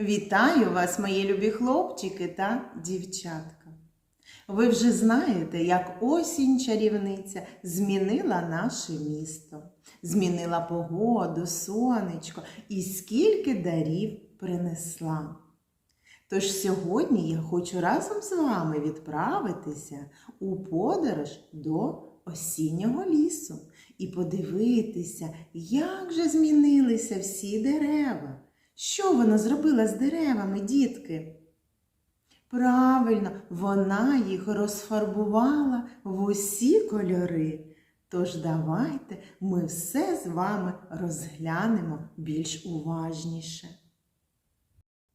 Вітаю вас, мої любі хлопчики та дівчатка. Ви вже знаєте, як осінь чарівниця змінила наше місто, змінила погоду, сонечко і скільки дарів принесла. Тож сьогодні я хочу разом з вами відправитися у подорож до осіннього лісу і подивитися, як же змінилися всі дерева. Що вона зробила з деревами, дітки? Правильно, вона їх розфарбувала в усі кольори. Тож давайте ми все з вами розглянемо більш уважніше.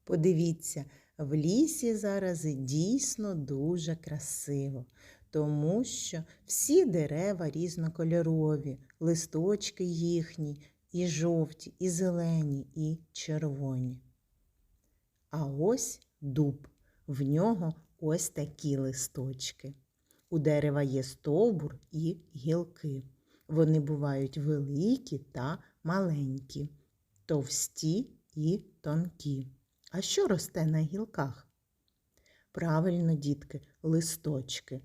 Подивіться, в лісі зараз дійсно дуже красиво, тому що всі дерева різнокольорові, листочки їхні і жовті, і зелені, і червоні. А ось дуб, в нього ось такі листочки. У дерева є стовбур і гілки. Вони бувають великі та маленькі, товсті і тонкі. А що росте на гілках? Правильно, дітки, листочки.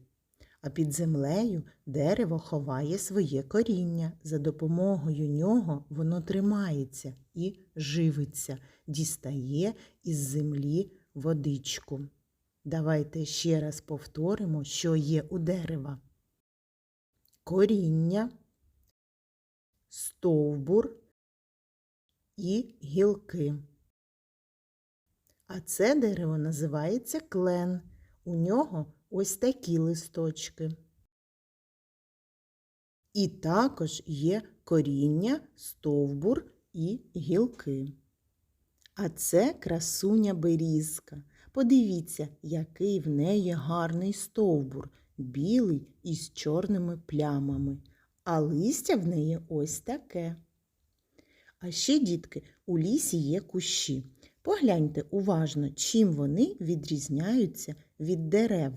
А під землею дерево ховає своє коріння. За допомогою нього воно тримається і живиться, дістає із землі водичку. Давайте ще раз повторимо, що є у дерева. Коріння, стовбур і гілки. А це дерево називається клен. У нього ось такі листочки. І також є коріння, стовбур і гілки. А це красуня берізка. Подивіться, який в неї гарний стовбур, білий із чорними плямами, а листя в неї ось таке. А ще, дітки, у лісі є кущі. Погляньте уважно, чим вони відрізняються від дерев.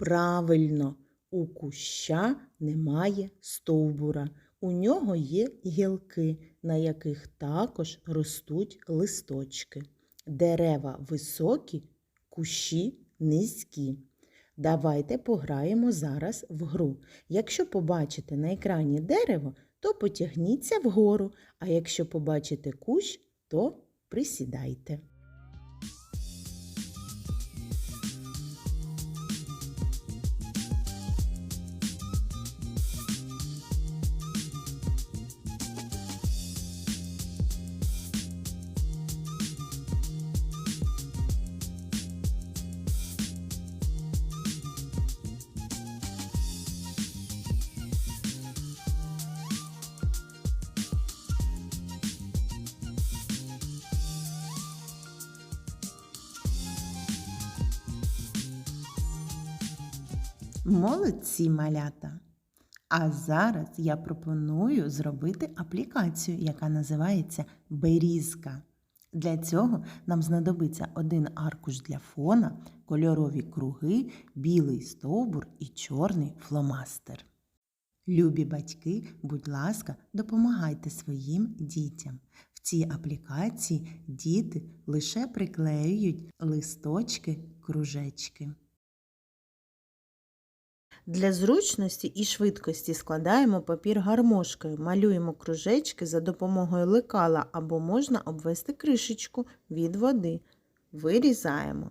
Правильно, у куща немає стовбура. У нього є гілки, на яких також ростуть листочки. Дерева високі, кущі низькі. Давайте пограємо зараз в гру. Якщо побачите на екрані дерево, то потягніться вгору, а якщо побачите кущ, то присідайте. Молодці малята! А зараз я пропоную зробити аплікацію, яка називається Берізка. Для цього нам знадобиться один аркуш для фона, кольорові круги, білий стовбур і чорний фломастер. Любі батьки, будь ласка, допомагайте своїм дітям. В цій аплікації діти лише приклеюють листочки, кружечки. Для зручності і швидкості складаємо папір гармошкою, малюємо кружечки за допомогою лекала або можна обвести кришечку від води. Вирізаємо.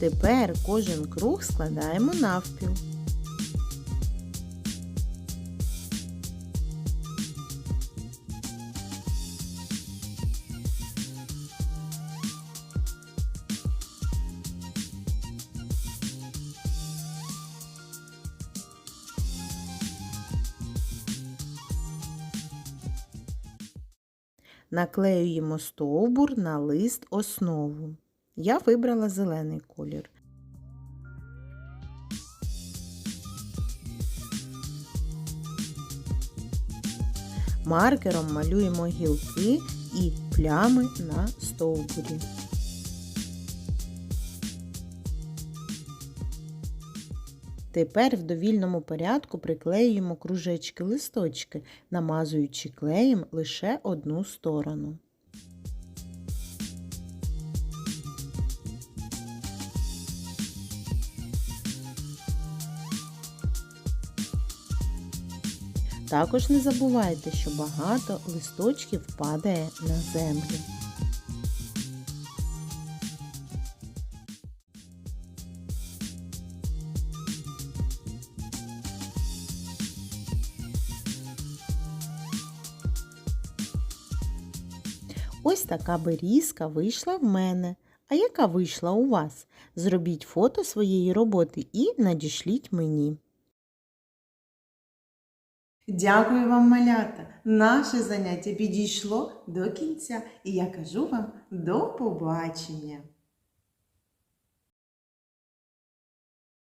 Тепер кожен круг складаємо навпіл. Наклеюємо стовбур на лист основу. Я вибрала зелений колір. Маркером малюємо гілки і плями на стовбурі. Тепер в довільному порядку приклеюємо кружечки листочки, намазуючи клеєм лише одну сторону. Також не забувайте, що багато листочків падає на землю. Ось така берізка вийшла в мене. А яка вийшла у вас? Зробіть фото своєї роботи і надішліть мені. Дякую вам, малята! Наше заняття підійшло до кінця, і я кажу вам до побачення!